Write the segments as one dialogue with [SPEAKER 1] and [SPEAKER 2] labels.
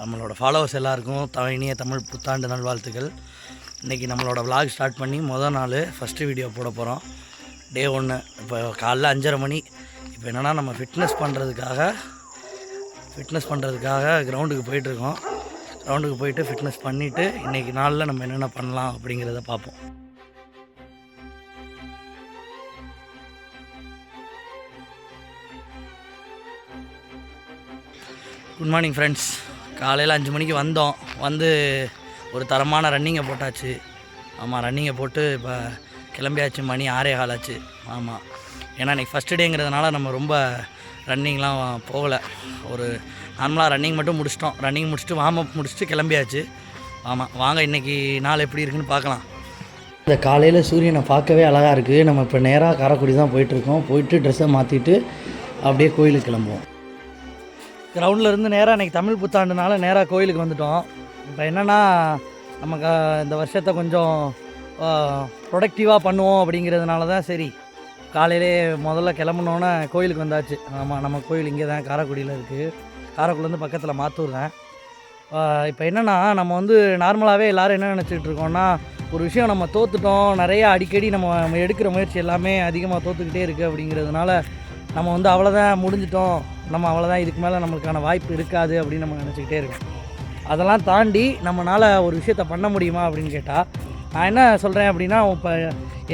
[SPEAKER 1] நம்மளோட ஃபாலோவர்ஸ் எல்லாருக்கும் த இனிய தமிழ் புத்தாண்டு நல்வாழ்த்துக்கள். இன்றைக்கி நம்மளோட விலாக் ஸ்டார்ட் பண்ணி மொதல் நாள் ஃபஸ்ட்டு வீடியோ போட போகிறோம் டே ஒன்று இப்போ காலைல அஞ்சரை மணி. இப்போ என்னென்னா நம்ம ஃபிட்னஸ் பண்ணுறதுக்காக ஃபிட்னஸ் பண்ணுறதுக்காக கிரவுண்டுக்கு போயிட்டுருக்கோம் கிரவுண்டுக்கு போயிட்டு ஃபிட்னஸ் பண்ணிவிட்டு இன்றைக்கி நாளில் நம்ம என்னென்ன பண்ணலாம் அப்படிங்கிறத பார்ப்போம். குட் மார்னிங் ஃப்ரெண்ட்ஸ் காலையில் அஞ்சு மணிக்கு வந்தோம். வந்து ஒரு தரமான ரன்னிங்கை போட்டாச்சு. ஆமாம் ரன்னிங்கை போட்டு இப்போ கிளம்பியாச்சு. மணி ஆறே கால் ஆச்சு. ஆமாம் ஏன்னா இன்றைக்கி ஃபஸ்ட்டு டேங்கிறதுனால நம்ம ரொம்ப ரன்னிங்லாம் போகலை. ஒரு நார்மலாக ரன்னிங் மட்டும் முடிச்சிட்டோம். ரன்னிங் முடிச்சுட்டு வார்ம் அப் முடிச்சுட்டு கிளம்பியாச்சு. ஆமாம் வாங்க இன்றைக்கி நாள் எப்படி இருக்குன்னு பார்க்கலாம். இந்த காலையில் சூரியனை பார்க்கவே அழகாக இருக்குது நம்ம இப்போ நேராக காரைக்குடி தான் போயிட்டுருக்கோம் போயிட்டு ட்ரெஸ்ஸை மாற்றிட்டு அப்படியே கோயிலுக்கு கிளம்புவோம். கிரவுண்டில் இருந்து நேராக இன்றைக்கி தமிழ் புத்தாண்டுனால நேராக கோயிலுக்கு வந்துட்டோம். இப்போ என்னென்னா நமக்கு இந்த வருஷத்தை கொஞ்சம் ப்ரொடக்டிவாக பண்ணுவோம் அப்படிங்கிறதுனால தான் சரி காலையிலே முதல்ல கிளம்புனோன்னே கோயிலுக்கு வந்தாச்சு. ஆமாம் நம்ம கோயில் இங்கே தான் காரைக்குடியில் இருக்குது காரைக்குடிலேருந்து பக்கத்தில் மாத்தூர் தான் இப்போ என்னென்னா நம்ம வந்து நார்மலாகவே எல்லோரும் என்ன நினச்சிட்டு இருக்கோம்னா ஒரு விஷயம் நம்ம தோத்துட்டோம் நிறைய அடிக்கடி நம்ம நம்ம எடுக்கிற முயற்சி எல்லாமே அதிகமாக தோத்துக்கிட்டே இருக்குது அப்படிங்கிறதுனால நம்ம வந்து அவ்வளோதான் முடிஞ்சிட்டோம். நம்ம அவ்வளோதான் இதுக்கு மேலே நம்மளுக்கான வாய்ப்பு இருக்காது அப்படின்னு நம்ம நினச்சிக்கிட்டே இருக்கோம். அதெல்லாம் தாண்டி நம்மளால் ஒரு விஷயத்த பண்ண முடியுமா அப்படின்னு கேட்டால் நான் என்ன சொல்கிறேன் அப்படின்னா இப்போ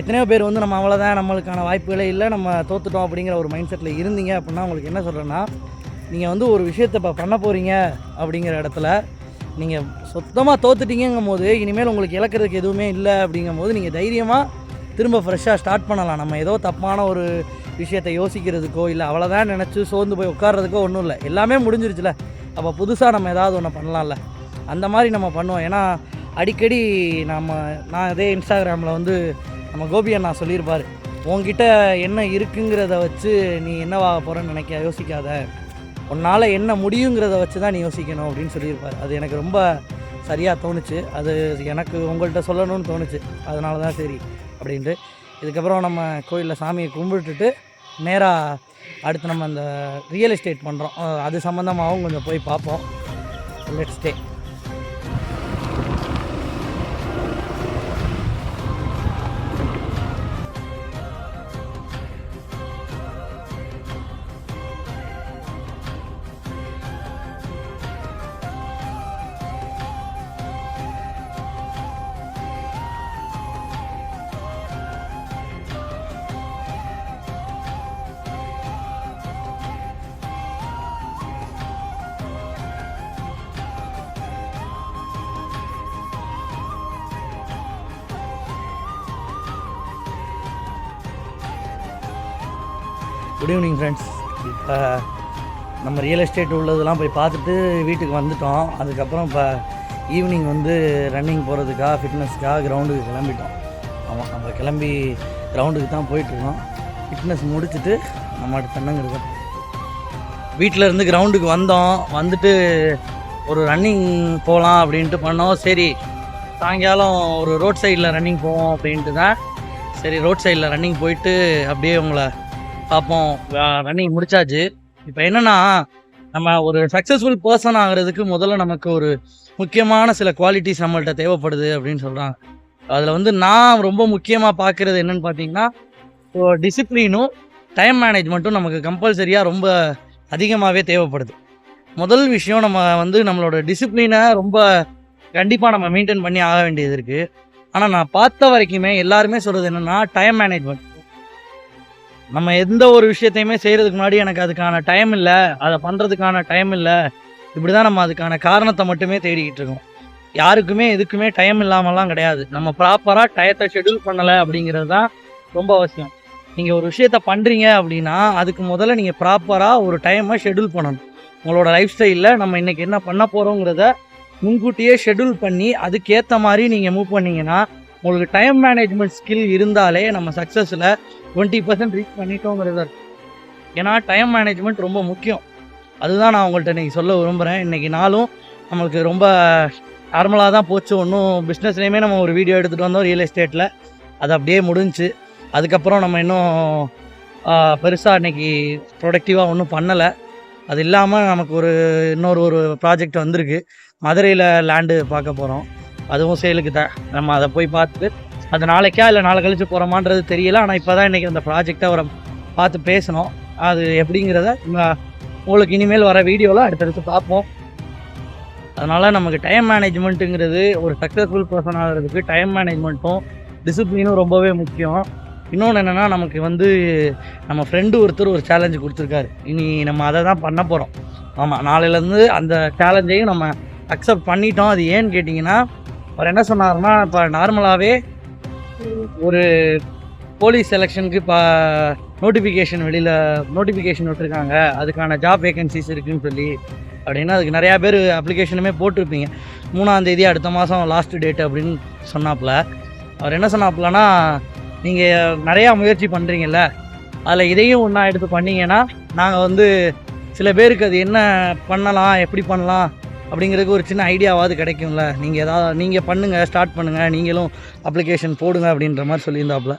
[SPEAKER 1] எத்தனையோ பேர் வந்து நம்ம அவ்வளோதான் நம்மளுக்கான வாய்ப்புகளே இல்லை நம்ம தோத்துட்டோம் அப்படிங்கிற ஒரு மைண்ட் செட்டில் இருந்தீங்க அப்படின்னா உங்களுக்கு என்ன சொல்கிறேன்னா நீங்கள் வந்து ஒரு விஷயத்தை இப்போ பண்ண போகிறீங்க அப்படிங்கிற இடத்துல நீங்கள் சுத்தமாக தோத்துட்டீங்கங்கும் போது இனிமேல் உங்களுக்கு இழக்கிறதுக்கு எதுவுமே இல்லை அப்படிங்கும் போது நீங்கள் தைரியமாக திரும்ப ஃப்ரெஷ்ஷாக ஸ்டார்ட் பண்ணலாம். நம்ம ஏதோ தப்பான ஒரு விஷயத்தை யோசிக்கிறதுக்கோ இல்லை அவ்வளோதான் நினச்சி சோர்ந்து போய் உட்கார்றதுக்கோ ஒன்றும் இல்லை. எல்லாமே முடிஞ்சிருச்சுல. அப்போ புதுசாக நம்ம ஏதாவது ஒன்று பண்ணலாம்ல. அந்த மாதிரி நம்ம பண்ணுவோம். ஏன்னா அடிக்கடி நம்ம நான் இதே இன்ஸ்டாகிராமில் வந்து நம்ம கோபி அண்ணா சொல்லியிருப்பார். உங்ககிட்ட என்ன இருக்குங்கிறத வச்சு நீ என்னவாக போகிறேன்னு நினைக்க? யோசிக்காத. உன்னால் என்ன முடியுங்கிறத வச்சு தான் நீ யோசிக்கணும் அப்படின்னு சொல்லியிருப்பார். அது எனக்கு ரொம்ப சரியாக தோணுச்சு. அது எனக்கு உங்கள்கிட்ட சொல்லணும்னு தோணுச்சு. அதனால தான் சரி அப்படின்ட்டு. இதுக்கப்புறம் நம்ம கோயிலில் சாமியை கும்பிட்டுட்டு நேராக அடுத்து நம்ம அந்த ரியல் எஸ்டேட் பண்ணுறோம் அது சம்மந்தமாகவும் கொஞ்சம் போய் பார்ப்போம். Let's day good evening friends இப்போ நம்ம ரியல் எஸ்டேட் உள்ளதெல்லாம் போய் பார்த்துட்டு வீட்டுக்கு வந்துட்டோம். அதுக்கப்புறம் இப்போ ஈவினிங் வந்து ரன்னிங் போகிறதுக்காக ஃபிட்னஸ்க்காக கிரவுண்டுக்கு கிளம்பிட்டோம். ஆமாம் நம்ம கிளம்பி கிரவுண்டுக்கு தான் போயிட்டுருக்கோம் ஃபிட்னஸ் முடிச்சுட்டு நம்ம தென்னங்கிறது என்னங்க இருக்கோம் வீட்டில் இருந்து கிரவுண்டுக்கு வந்தோம். வந்துட்டு ஒரு ரன்னிங் போகலாம் அப்படின்ட்டு பண்ணோம். சரி சாயங்காலம் ஒரு ரோட் சைடில் ரன்னிங் போவோம் அப்படின்ட்டு தான் சரி ரோட் சைடில் ரன்னிங் போயிட்டு அப்படியே உங்களை பார்ப்போம் ரன்னிங் முடிச்சாச்சு. இப்போ என்னன்னா நம்ம ஒரு சக்ஸஸ்ஃபுல் பர்சன் ஆகிறதுக்கு முதல்ல நமக்கு ஒரு முக்கியமான சில குவாலிட்டிஸ் நம்மள்கிட்ட தேவைப்படுது அப்படின்னு சொல்கிறாங்க அதில் வந்து நான் ரொம்ப முக்கியமாக பார்க்குறது என்னன்னு பார்த்தீங்கன்னா டிசிப்ளினும் டைம் மேனேஜ்மெண்ட்டும் நமக்கு கம்பல்சரியாக ரொம்ப அதிகமாகவே தேவைப்படுது. முதல் விஷயம் நம்ம வந்து நம்மளோட டிசிப்ளினை ரொம்ப கண்டிப்பாக நம்ம மெயின்டைன் பண்ணி ஆக வேண்டியது இருக்குது ஆனால் நான் பார்த்த வரைக்குமே எல்லாருமே சொல்கிறது என்னென்னா டைம் மேனேஜ்மெண்ட் நம்ம எந்த ஒரு விஷயத்தையுமே செய்கிறதுக்கு முன்னாடி எனக்கு அதுக்கான டைம் இல்லை. அதை பண்ணுறதுக்கான டைம் இல்லை. இப்படி தான் நம்ம அதுக்கான காரணத்தை மட்டுமே தேடிக்கிட்டு இருக்கோம். யாருக்குமே எதுக்குமே டைம் இல்லாமலாம் கிடையாது. நம்ம ப்ராப்பராக டயத்தை ஷெட்யூல் பண்ணலை அப்படிங்கிறது தான் ரொம்ப அவசியம். நீங்கள் ஒரு விஷயத்த பண்ணுறீங்க அப்படின்னா அதுக்கு முதல்ல நீங்கள் ப்ராப்பராக ஒரு டைமை ஷெட்யூல் பண்ணணும். உங்களோட லைஃப் ஸ்டைலில் நம்ம இன்றைக்கி என்ன பண்ண போகிறோங்கிறத முன்கூட்டியே ஷெட்யூல் பண்ணி அதுக்கேற்ற மாதிரி நீங்கள் மூவ் பண்ணிங்கன்னா உங்களுக்கு டைம் மேனேஜ்மெண்ட் ஸ்கில் இருந்தாலே நம்ம சக்ஸஸில் டுவெண்ட்டி பர்சன்ட் ரீச் பண்ணிட்டோங்கிறது ஏன்னா டைம் மேனேஜ்மெண்ட் ரொம்ப முக்கியம். அதுதான் நான் உங்கள்கிட்ட இன்றைக்கி சொல்ல விரும்புகிறேன் இன்றைக்கி நாளும் நம்மளுக்கு ரொம்ப நார்மலாக தான் போச்சு. ஒன்றும் பிஸ்னஸ்லேயுமே நம்ம ஒரு வீடியோ எடுத்துகிட்டு வந்தோம் ரியல் எஸ்டேட்டில் அது அப்படியே முடிஞ்சுச்சு அதுக்கப்புறம் நம்ம இன்னும் பெருசாக இன்றைக்கி ப்ரொடக்டிவாக ஒன்றும் பண்ணலை. அது இல்லாமல் நமக்கு ஒரு இன்னொரு ஒரு ப்ராஜெக்ட் வந்திருக்கு. மதுரையில் லேண்டு பார்க்க போகிறோம் அதுவும் சேலுக்கு தான். நம்ம அதை போய் பார்த்துட்டு அது நாளைக்கா இல்லை நாளை கழிச்சு போகிறோமான்றது தெரியல. ஆனால் இப்போ தான் இன்றைக்கி அந்த ப்ராஜெக்டை அவரை பார்த்து பேசணும். அது எப்படிங்கிறத உங்களுக்கு இனிமேல் வர வீடியோவில் அடுத்தடுத்து பார்ப்போம். அதனால் நமக்கு டைம் மேனேஜ்மெண்ட்டுங்கிறது ஒரு சக்ஸஸ்ஃபுல் பர்சன் ஆகிறதுக்கு டைம் மேனேஜ்மெண்ட்டும் டிசிப்ளினும் ரொம்பவே முக்கியம். இன்னொன்று என்னென்னா நமக்கு வந்து நம்ம ஃப்ரெண்டு ஒருத்தர் ஒரு சேலஞ்சு கொடுத்துருக்காரு. இனி நம்ம அதை தான் பண்ண போகிறோம் ஆமாம் நாளையிலேருந்து அந்த சேலஞ்சையும் நம்ம அக்செப்ட் பண்ணிட்டோம். அது ஏன்னு கேட்டிங்கன்னா அவர் என்ன சொன்னார்னா இப்போ நார்மலாகவே ஒரு போலீஸ் செலெக்ஷனுக்கு இப்போ நோட்டிஃபிகேஷன் வெளியில் நோட்டிஃபிகேஷன் விட்டுருக்காங்க. அதுக்கான ஜாப் வேகன்சிஸ் இருக்குதுன்னு சொல்லி அப்படின்னா அதுக்கு நிறையா பேர் அப்ளிகேஷனுமே போட்டிருப்பீங்க. மூணாந்தேதி அடுத்த மாதம் லாஸ்ட் டேட் அப்படின்னு சொன்னாப்புல. அவர் என்ன சொன்னாப்புலன்னா நீங்கள் நிறையா முயற்சி பண்ணுறீங்கல்ல அதில் இதையும் ஒன்றா எடுத்து பண்ணிங்கன்னா நாங்கள் வந்து சில பேருக்கு அது என்ன பண்ணலாம் எப்படி பண்ணலாம் அப்படிங்கிறதுக்கு ஒரு சின்ன ஐடியாவாவது கிடைக்கும்ல. நீங்கள் ஏதாவது நீங்கள் பண்ணுங்கள் ஸ்டார்ட் பண்ணுங்கள் நீங்களும் அப்ளிகேஷன் போடுங்க அப்படின்ற மாதிரி சொல்லியிருந்தாப்புல.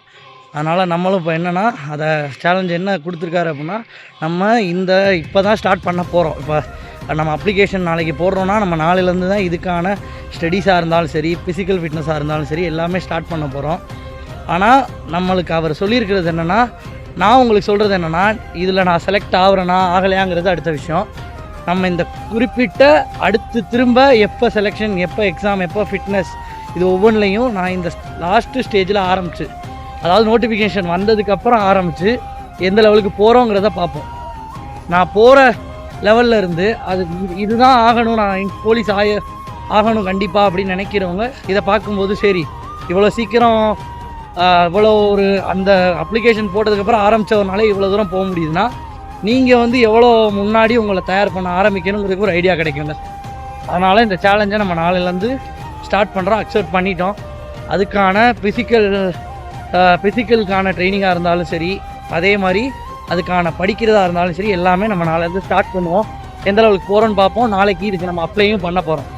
[SPEAKER 1] அதனால் நம்மளும் இப்போ என்னென்னா அதை சேலஞ்ச் என்ன கொடுத்துருக்காரு அப்படின்னா நம்ம இந்த இப்போ தான் ஸ்டார்ட் பண்ண போகிறோம் இப்போ நம்ம அப்ளிகேஷன் நாளைக்கு போடுறோன்னா நம்ம நாளையிலேருந்து தான் இதுக்கான ஸ்டடீஸாக இருந்தாலும் சரி ஃபிசிக்கல் ஃபிட்னஸாக இருந்தாலும் சரி எல்லாமே ஸ்டார்ட் பண்ண போகிறோம் ஆனால் நம்மளுக்கு அவர் சொல்லியிருக்கிறது என்னென்னா நான் உங்களுக்கு சொல்கிறது என்னென்னா இதில் நான் செலக்ட் ஆகுறேனா ஆகலையாங்கிறது அடுத்த விஷயம். நம்ம இந்த குறிப்பிட்ட அடுத்து திரும்ப எப்போ செலெக்ஷன் எப்போ எக்ஸாம் எப்போ ஃபிட்னஸ் இது ஒவ்வொன்றிலையும் நான் இந்த லாஸ்ட்டு ஸ்டேஜில் ஆரம்பிச்சு அதாவது நோட்டிஃபிகேஷன் வந்ததுக்கப்புறம் ஆரம்பித்து எந்த லெவலுக்கு போகிறோங்கிறத பார்ப்போம். நான் போகிற லெவலில் இருந்து அது இதுதான் ஆகணும் நான் போலீஸ் ஆய ஆகணும் கண்டிப்பாக அப்படின்னு நினைக்கிறவங்க இதை பார்க்கும்போது சரி இவ்வளோ சீக்கிரம் இவ்வளோ ஒரு அந்த அப்ளிகேஷன் போட்டதுக்கப்புறம் ஆரம்பித்தவனால இவ்வளோ தூரம் போக முடியுதுன்னா நீங்கள் வந்து எவ்வளோ முன்னாடி உங்களை தயார் பண்ண ஆரம்பிக்கணுங்கிறதுக்கு ஒரு ஐடியா கிடைக்கும்ல. அதனால் இந்த சேலஞ்சை நம்ம நாளையிலேருந்து ஸ்டார்ட் பண்ணுறோம் அக்செப்ட் பண்ணிட்டோம். அதுக்கான ஃபிசிக்கல் ஃபிசிக்கலுக்கான ட்ரைனிங்காக இருந்தாலும் சரி அதே மாதிரி அதுக்கான படிக்கிறதா இருந்தாலும் சரி எல்லாமே நம்ம நாளையிலேருந்து ஸ்டார்ட் பண்ணுவோம். எந்த அளவுக்கு போகிறோன்னு பார்ப்போம். நாளைக்கு இதுக்கு நம்ம அப்ளையும் பண்ண போகிறோம்